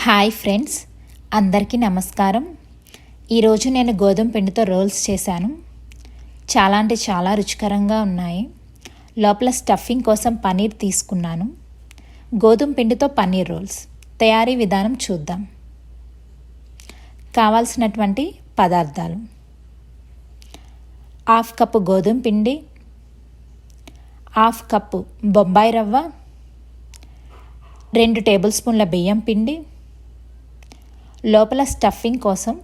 Hi friends అందరికీ నమస్కారం. ఈరోజు నేను గోధుమ పిండితో రోల్స్ చేశాను. చాలా అంటే చాలా రుచికరంగా ఉన్నాయి. లోపల స్టఫింగ్ కోసం పనీర్ తీసుకున్నాను. గోధుమ పిండితో పన్నీర్ రోల్స్. తయారీ విధానం చూద్దాం. కావాల్సినటువంటి పదార్థాలు. హాఫ్ కప్పు గోధుమ పిండి. హాఫ్ కప్పు బొంబాయి రవ్వ. రెండు టేబుల్ స్పూన్ల బియ్యం పిండి. లోపల స్టఫింగ్ కోసం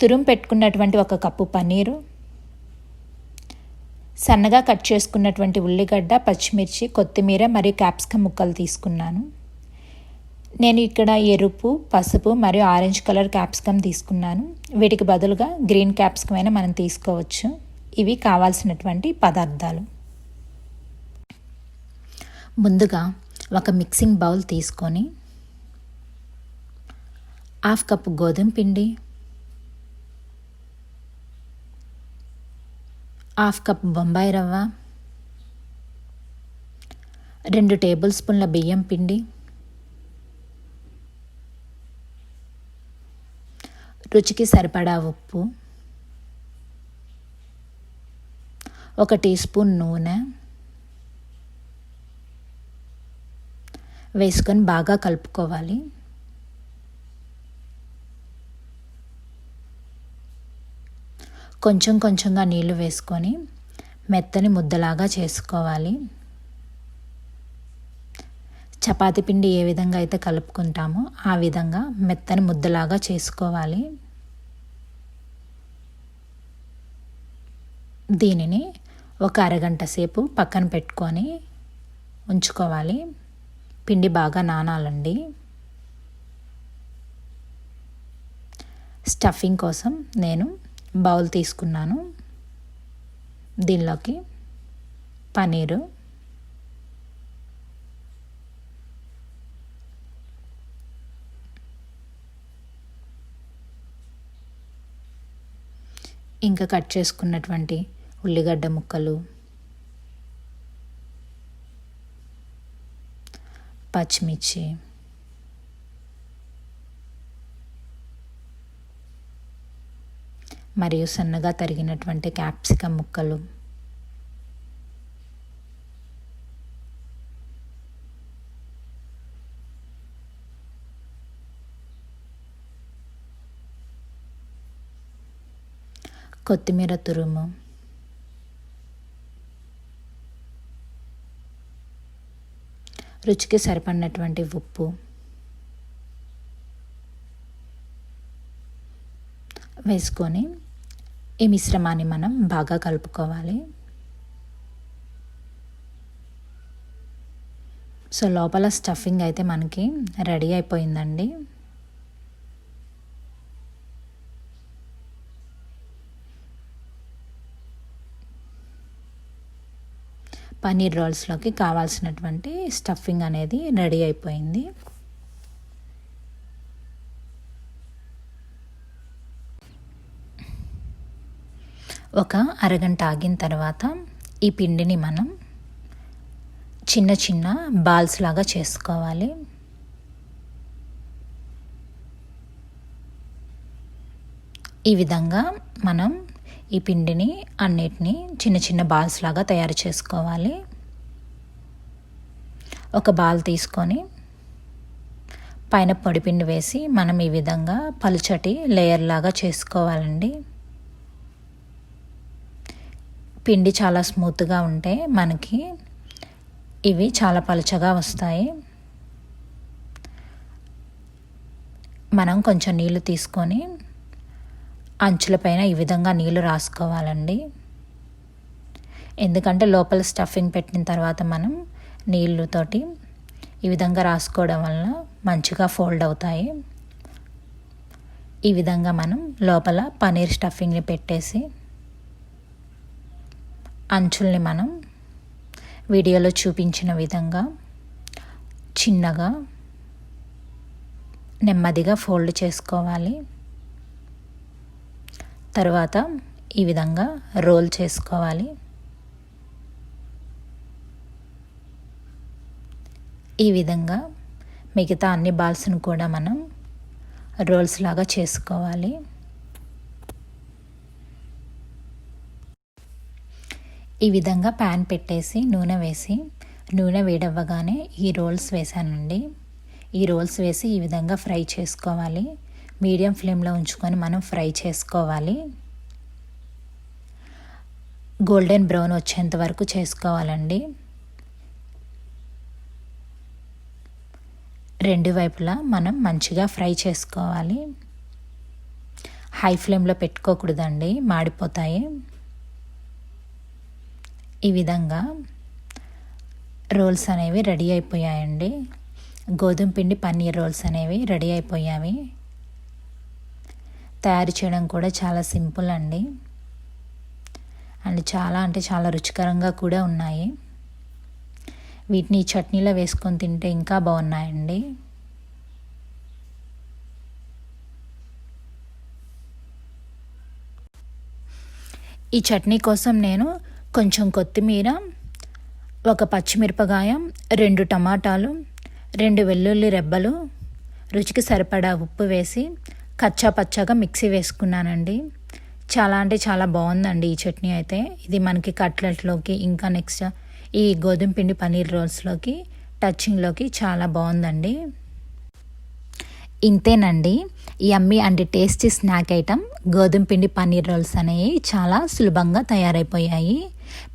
తురుం పెట్టుకున్నటువంటి ఒక కప్పు పన్నీరు సన్నగా కట్ చేసుకున్నటువంటి ఉల్లిగడ్డ పచ్చిమిర్చి కొత్తిమీర మరియు క్యాప్సికమ్ ముక్కలు తీసుకున్నాను. నేను ఇక్కడ ఎరుపు పసుపు మరియు ఆరెంజ్ కలర్ క్యాప్సికమ్ తీసుకున్నాను. వీటికి బదులుగా గ్రీన్ క్యాప్సికమ్ అయినా మనం తీసుకోవచ్చు. ఇవి కావాల్సినటువంటి పదార్థాలు. ముందుగా ఒక మిక్సింగ్ బౌల్ తీసుకొని హాఫ్ కప్పు గోధుమ పిండి హాఫ్ కప్ బొంబాయి రవ్వ రెండు టేబుల్ స్పూన్ల బియ్యం పిండి రుచికి సరిపడా ఉప్పు ఒక టీ స్పూన్ నూనె వేసుకొని బాగా కలుపుకోవాలి. కొంచెం కొంచెంగా నీళ్ళు వేసుకొని మెత్తని ముద్దలాగా చేసుకోవాలి. చపాతి పిండి ఏ విధంగా అయితే కలుపుకుంటామో ఆ విధంగా మెత్తని ముద్దలాగా చేసుకోవాలి. దీనిని ఒక అరగంట సేపు పక్కన పెట్టుకొని ఉంచుకోవాలి. పిండి బాగా నానాలండి. స్టఫింగ్ కోసం నేను బౌల్ తీసుకున్నాను. దీనిలోకి పనీరు ఇంకా కట్ చేసుకున్నటువంటి ఉల్లిగడ్డ ముక్కలు. పచ్చిమిర్చి. మరియు సన్నగా తరిగినటువంటి క్యాప్సికమ్ ముక్కలు. కొత్తిమీర తురుము. రుచికి సరిపడినటువంటి ఉప్పు. వేసుకొని ఈ మిశ్రమాన్ని మనం బాగా కలుపుకోవాలి. సో లోపల స్టఫింగ్ అయితే మనకి రెడీ అయిపోయిందండి. పన్నీర్ రోల్స్లోకి కావాల్సినటువంటి స్టఫింగ్ అనేది రెడీ అయిపోయింది. ఒక అరగంట ఆగిన తర్వాత ఈ పిండిని మనం చిన్న చిన్న బాల్స్ లాగా చేసుకోవాలి. ఈ విధంగా మనం ఈ పిండిని అన్నిటినీ చిన్న చిన్న బాల్స్ లాగా తయారు చేసుకోవాలి. ఒక బాల్ తీసుకొని పైన పొడిపిండి వేసి మనం ఈ విధంగా పలుచటి లేయర్ లాగా చేసుకోవాలండి. పిండి చాలా స్మూత్గా ఉంటే మనకి ఇవి చాలా పలుచగా వస్తాయి. మనం కొంచెం నీళ్ళు తీసుకొని అంచులపైన ఈ విధంగా నీళ్ళు రాసుకోవాలండి. ఎందుకంటే లోపల స్టఫింగ్ పెట్టిన తర్వాత మనం నీళ్ళతోటి ఈ విధంగా రాసుకోవడం వలన మంచిగా ఫోల్డ్ అవుతాయి. ఈ విధంగా మనం లోపల పనీర్ స్టఫింగ్ని పెట్టేసి అంచుల్ని మనం వీడియోలో చూపించిన విధంగా చిన్నగా నెమ్మదిగా ఫోల్డ్ చేసుకోవాలి. తర్వాత ఈ విధంగా రోల్ చేసుకోవాలి. ఈ విధంగా మిగతా అన్ని బాల్స్ను కూడా మనం రోల్స్ లాగా చేసుకోవాలి. ఈ విధంగా ప్యాన్ పెట్టేసి నూనె వేసి నూనె వేడవ్వగానే ఈ రోల్స్ వేసానండి. ఈ రోల్స్ వేసి ఈ విధంగా ఫ్రై చేసుకోవాలి. మీడియం ఫ్లేమ్లో ఉంచుకొని మనం ఫ్రై చేసుకోవాలి. గోల్డెన్ బ్రౌన్ వచ్చేంత వరకు చేసుకోవాలండి. రెండు వైపులా మనం మంచిగా ఫ్రై చేసుకోవాలి. హై ఫ్లేమ్లో పెట్టుకోకూడదండి మాడిపోతాయి. ఈ విధంగా రోల్స్ అనేవి రెడీ అయిపోయాయండి. గోధుమ పిండి పన్నీర్ రోల్స్ అనేవి రెడీ అయిపోయాయి తయారు చేయడం కూడా చాలా సింపుల్ అండి. అండ్ చాలా అంటే చాలా రుచికరంగా కూడా ఉన్నాయి. వీటిని చట్నీలో వేసుకొని తింటే ఇంకా బాగున్నాయండి. ఈ చట్నీ కోసం నేను కొంచెం కొత్తిమీర ఒక పచ్చిమిరపకాయ రెండు టమాటాలు రెండు వెల్లుల్లి రెబ్బలు రుచికి సరిపడా ఉప్పు వేసి కచ్చా పచ్చాగా మిక్సీ వేసుకున్నానండి. చాలా అంటే చాలా బాగుందండి ఈ చట్నీ అయితే. ఇది మనకి కట్లెట్లోకి ఇంకా నెక్స్ట్ ఈ గోధుమ పిండి పన్నీర్ రోల్స్లోకి టచ్చింగ్లోకి చాలా బాగుందండి. ఇంతేనండి. Yummy and tasty snack item గోధుమ పిండి పన్నీర్ రోల్స్ అనేవి చాలా సులభంగా తయారైపోయాయి.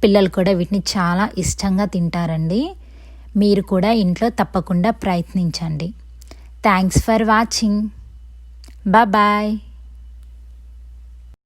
పిల్లలు కూడా వీటిని చాలా ఇష్టంగా తింటారండి. మీరు కూడా ఇంట్లో తప్పకుండా ప్రయత్నించండి. Thanks for watching bye